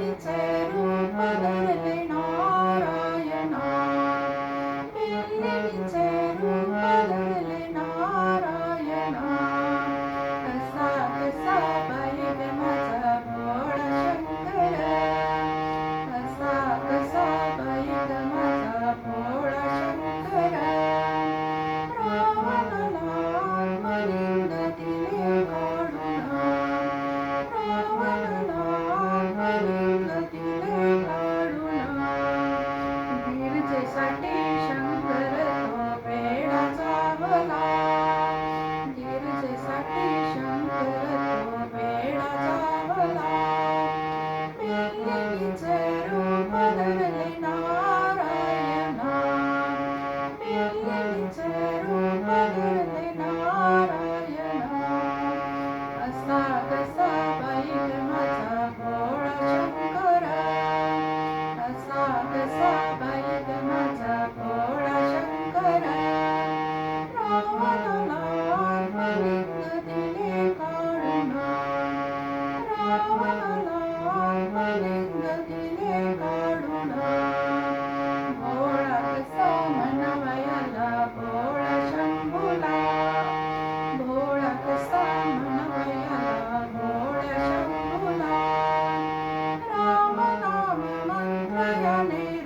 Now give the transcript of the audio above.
Thank you. Sunday. दिले काढून भोळा कसा म्हणवयाला भोळा शंभूला भोळा कसा म्हणवयाला भोळा शंभूला राम नाम मंत्र याने